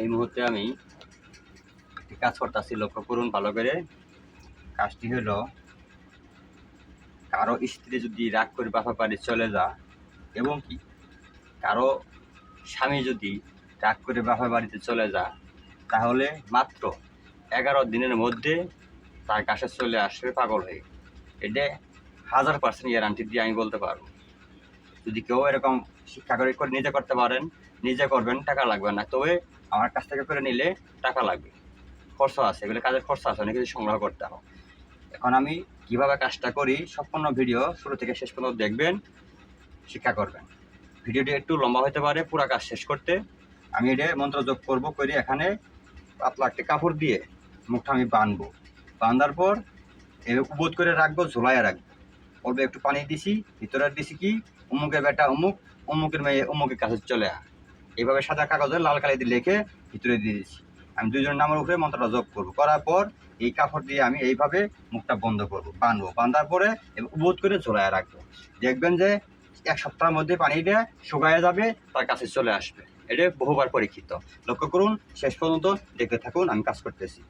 এই মুহূর্তে আমি কাজ করতেছি, লক্ষ্য করুন ভালো করে। কাজটি হলো, কারও স্ত্রী যদি রাগ করে বাপা বাড়ি চলে যা এবং কি কারও স্বামী যদি রাগ করে বাপা বাড়িতে চলে যা তাহলে মাত্র এগারো দিনের মধ্যে তার কাছে চলে আসবে পাগল হয়ে। এটা হাজার পার্সেন্ট গ্যারান্টি দিয়ে আমি বলতে পারব। যদি কেউ এরকম শিক্ষা করে নিজে করতে পারেন নিজে করবেন, টাকা লাগবে না। তবে আমার কাছ থেকে করে নিলে টাকা লাগবে। খরচা আছে, এগুলো কাজের খরচা আছে, অনেক কিছু সংগ্রহ করতে হবে। এখন আমি কীভাবে কাজটা করি, সম্পূর্ণ ভিডিও শুরু থেকে শেষ পর্যন্ত দেখবেন, শিক্ষা করবেন। ভিডিওটি একটু লম্বা হতে পারে, পুরো কাজ শেষ করতে। আমি এটা মন্ত্র যোগ করব, করে এখানে পাতলা একটা কাপড় দিয়ে মুখটা আমি বাঁধবো বাঁধার পর উবোধ করে রাখব ঝোলায় রাখব। অল্প একটু পানি দিছি, ভিতরে দিছি কি? অমুকের বেটা অমুক, অমুকের মেয়ে অমুকের কাছে চলে আ এইভাবে সাদা কাগজে লাল কালি দিয়ে লিখে ভিতরে দিয়ে দিয়েছি। আমি দুজনের নামের উপরে মন্ত্রটা যোগ করব। করার পর এই কাপড় দিয়ে আমি এইভাবে মুখটা বন্ধ করব বাঁধবো বাঁধার পরে উবোধ করে চলায় রাখব। দেখবেন যে এক সপ্তাহের মধ্যে পানিটা শুকায় যাবে, তার কাছে চলে আসবে। এটা বহুবার পরীক্ষিত। লক্ষ্য করুন, শেষ পর্যন্ত দেখতে থাকুন, আমি কাজ করতেছি।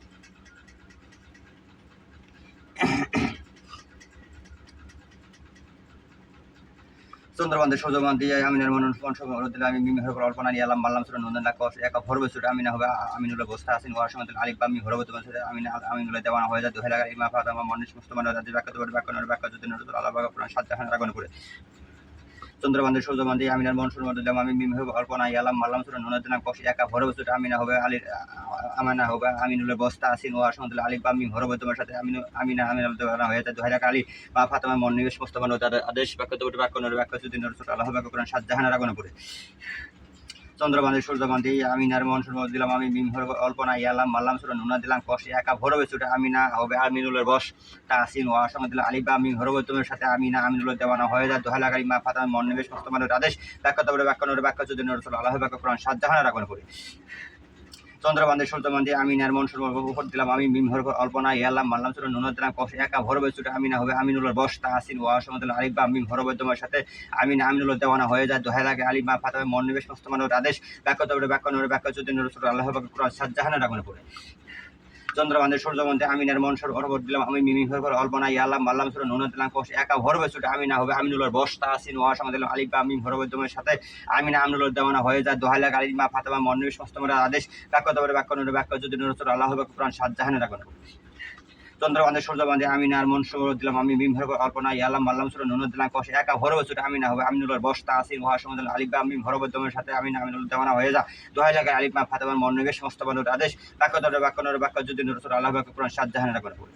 চন্দ্রবন্ধে দিয়ে আমিনের মনন ফোন দিলে আমি মিমি হরব অল্পনা নিয়ে আলাম বাল্লাম সুরা নন্দন লাখ এক ভরবে সুরা আমিনা হবে আমিনুল বস্তা আসেন, ওয়ার সময় আলিফ বামি হরবে তোমার সাথে আমিনা আমিনুল দেওয়ানা হয়ে যায় দুহে লাগা ইমা ফাতামা মনীষ মুস্তমান রাজি বাক্য তোমার বাক্য নর বাক্য যদি নরতুল আল্লাহ বাক্য সাত জাহান রাগন করে চন্দ্রবন্ধে সূর্যবান্ধী আমিনার মন সুর দিলাম আমি মিম হবে অল্পনা, ইয়ালাম মাল্লাম সুরা নন্দন দিলাম একা ভরবে সুরা আমিনা হবে আলির আমানা হবে আমিনুলের বস্তা আসিন ওয়ার আলী বা মিম হরবে তোমার সাথে, আমিনু, আমিনা আমিন দেওয়ানা হয়ে যায় দুহে লাগা আলী মা ফাতামা মন নিবেশ মুস্তমান তাদের আদেশ, বাক্য দৌড় বাক্য, নর বাক্য আল্লাহ বাক্য করেন সাত জাহানার রাগন করে চন্দ্রবান্ধে সূর্যকান্তি, আমি নার মন দিলাম, আমি মিম হরব অল্পনা ইয়ালাম, মাল্লাম সুর নুনা দিলাম, কষে একা ভরবে ছুটে আমি না, হবে আমিনুলের বস তা আসিন ওয়ার সঙ্গে দিলাম আলিবা আমি হরবে তোমার সাথে আমি না, আমিনুলের দেওয়ানা হয়ে যায় দোহালা গাড়ি মা ফাতা মন নিবেশ মুস্তমানের আদেশ, ব্যাখ্যা তবে ব্যাখ্যা নোর, ব্যাখ্যা যদি নোর আল্লাহ ব্যাখ্যা কোরআন সাত জাহানা রাখুন করি চন্দ্রবান্ধে সূর্যবান্ধে আমি নার মন সুর উপর দিলাম, আমি মিম হরব অল্পনা ইয়ালাম মাল্লাম সুর নুন দিলাম কষে একা ভরব ছুটে আমি না হবে আমিনুলের বস তা আসিন ওয়ার সঙ্গে দিলাম আলিবা মিম হরবে তোমার সাথে আমি না আমিনুলের দেওয়ানা হয়ে যায় দোহায় লাগে আলী মা ফাতা মন নিবেশ মুস্তমানের আদেশ বাক্য তবে বাক্য নরে বাক্য যদি সুর আল্লাহ বাক্য কুরআন সাজ্জাহানা জাহানের পড়ে। চন্দ্রবান্ধে সূর্যবন্ধে আমিনের মন সর অরবর দিলাম, আমি মিমি পর অল্পনা ইয়ালাম মাল্লাম সুর নুন দিলাম কোষ একা ভরবে ছুটে আমি না হবে আমিনুলের বস্তা আসিন ওয়া সময় দিলাম, আলিফ বা মিম ভরবে তোমার সাথে, আমি না আমিনুলের দেওয়ানা হয়ে যায়, দোহাইলা গালি মা ফাতেমা মন্নবী, সমস্ত আদেশ, বাক্য তবে বাক্য নুর বাক্য, যদি নুরসুর আল্লাহ বাক্য কোরআন সাত জাহানের আগুনে। পড়ে চন্দ্রবান্ধে সূর্যবান্ধে আমি নার মন সুর দিলাম, আমি মিম ভরব অল্পনা ইয়ালাম মাল্লাম সুর নুন দিলাম কষ একা ভরবে ছুটে আমি না হবে, আমিনুলের বস্তা আসিন ওয়া সঙ্গে দিলাম আলিফ বা মিম ভরবে তোমার সাথে, আমি না আমিনুল দেওয়ানা হয়ে যা। দোহাই মা ফাতেমার মন নিবেশ সমস্ত বানুর আদেশ, বাক্য তবে বাক্য নর বাক্য যদি নরসুল আল্লাহ বাক্য কোরআন সাত জাহানের আগুনে পড়ে।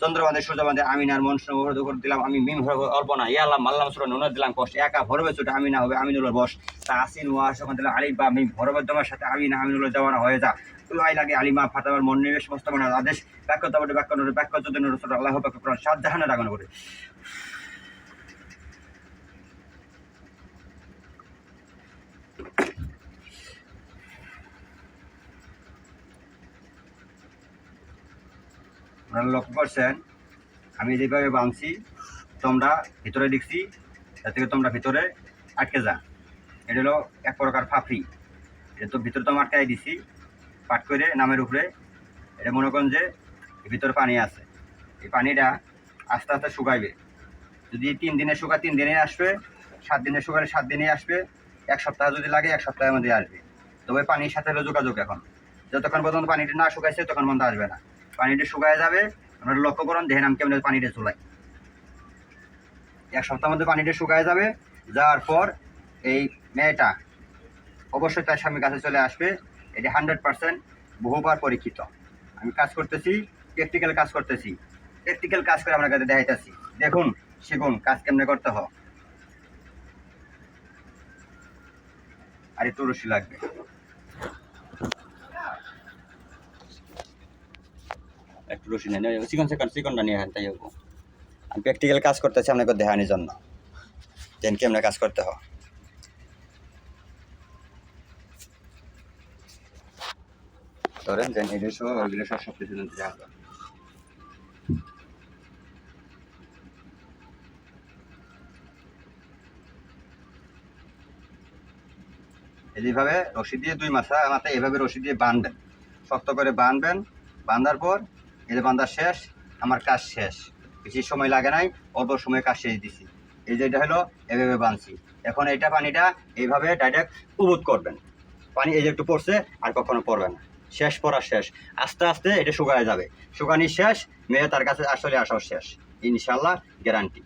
চন্দ্রবান্ধে সূর্যবান্ধে আমি নার মন সুর দিলাম, আমি মিম ভরব অল্পনা ইয়ালাম মাল্লাম সুর নুন দিলাম কষ একা ভরবে ছুটে আমি না হবে, আমিনুলের বস তা আসিন ওয়া সঙ্গে দিলাম আলিফ বা মিম ভরবে সাথে আমি না আমিনুলের দেওয়ানা হয়ে যা। তুলাই লাগে আলিমা ফাতামার মন নিবেশ সমস্ত মানের আদেশ বাক্য তবে বাক্য নর বাক্য যদি নরসুল আল্লাহ বাক্য কোরআন। সাত জাহানের আগুনে পড়ে আপনারা লক্ষ্য করছেন, আমি যেভাবে বাঁধছি তোমরা ভিতরে দেখছি, তার থেকে তোমরা ভিতরে আটকে যা। এটা হলো এক প্রকার ফাফরি এটা তো ভিতরে তো আটকাই দিছি, পাট করে নামের উপরে। এটা মনে করেন যে ভিতরে পানি আছে। এই পানিটা আস্তে আস্তে শুকাইবে। যদি তিন দিনে শুকায় তিন দিনে আসবে, সাত দিনে শুকালে সাত দিনে আসবে, এক সপ্তাহ যদি লাগে, এক সপ্তাহের মধ্যে আসবে। তবে পানির সাথে হলো যোগাযোগ এখন। যতক্ষণ পর্যন্ত পানিটা না শুকাইছে তখন পর্যন্ত আসবে না। পানিটা শুকায় যাবে আপনারা লক্ষ্য করুন, দেখেন আমি কেমন পানিটা চুলাই এক সপ্তাহের মধ্যে পানিটা শুকায় যাবে, যাওয়ার পর এই মেয়েটা অবশ্যই তার স্বামীর কাছে চলে আসবে। এটি হান্ড্রেড পার্সেন্ট বহুবার পরীক্ষিত। আমি কাজ করতেছি প্র্যাকটিক্যাল কাজ করতেছি। প্র্যাকটিক্যাল কাজ করে আপনার কাছে দেখাইতেছি। দেখুন, শিখুন, কাজ কেমনে করতে হয়। আর একটু রশি লাগবে। একটু রশি নিয়ে তাই আমি প্র্যাকটিক্যাল কাজ করতেছি, আপনাকে দেখানোর জন্য। যেন কেমনে কাজ করতে হয়। ধরেন যেন এগুলো সব ওইগুলো সব সব কিছু দেখা যায় এই রশি দিয়ে দুই মাথা মাথায় এভাবে রশি দিয়ে বাঁধবেন শক্ত করে বাঁধবেন বাঁধার পর যে বাঁধা শেষ আমার কাজ শেষ বেশি সময় লাগে নাই অল্প সময় কাজ শেষ দিছি এই যে এটা হলো এভাবে বাঁধছি এখন এটা পানিটা এইভাবে ডাইরেক্ট উবুত করবেন পানি এই যে একটু পড়ছে আর কখনো পড়বে না শেষ পড়া শেষ। আস্তে আস্তে এটা শুকায় যাবে। শুকানি শেষ, মেয়ে তার কাছে আসলে আসার শেষ। ইনশাল্লাহ গ্যারান্টি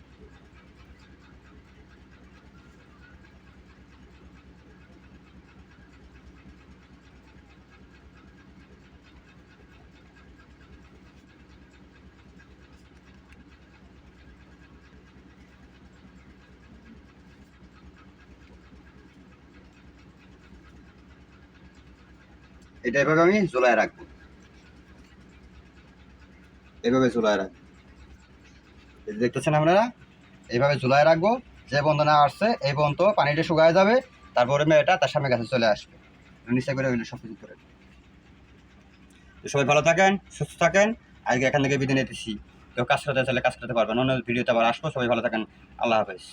এটা এভাবে আমি ঝোলায় রাখব। এভাবে ঝোলায় রাখব। দেখতেছেন আপনারা? এইভাবে ঝোলায় রাখব, যে বন্ধ না আসছে, এই পর্যন্ত পানিটা শুকায় যাবে, তারপরে মেয়েটা তার সামনে কাছে চলে আসবে। নিচে করে ওইগুলো সব কিছু করে সবাই ভালো থাকেন, সুস্থ থাকেন। আজকে এখান থেকে বিদায় নিতেছি। কেউ কাজ করতে চাইলে কাজ করতে পারবেন, অন্য ভিডিওতে আবার আসব। সবাই ভালো থাকেন। আল্লাহ হাফেজ।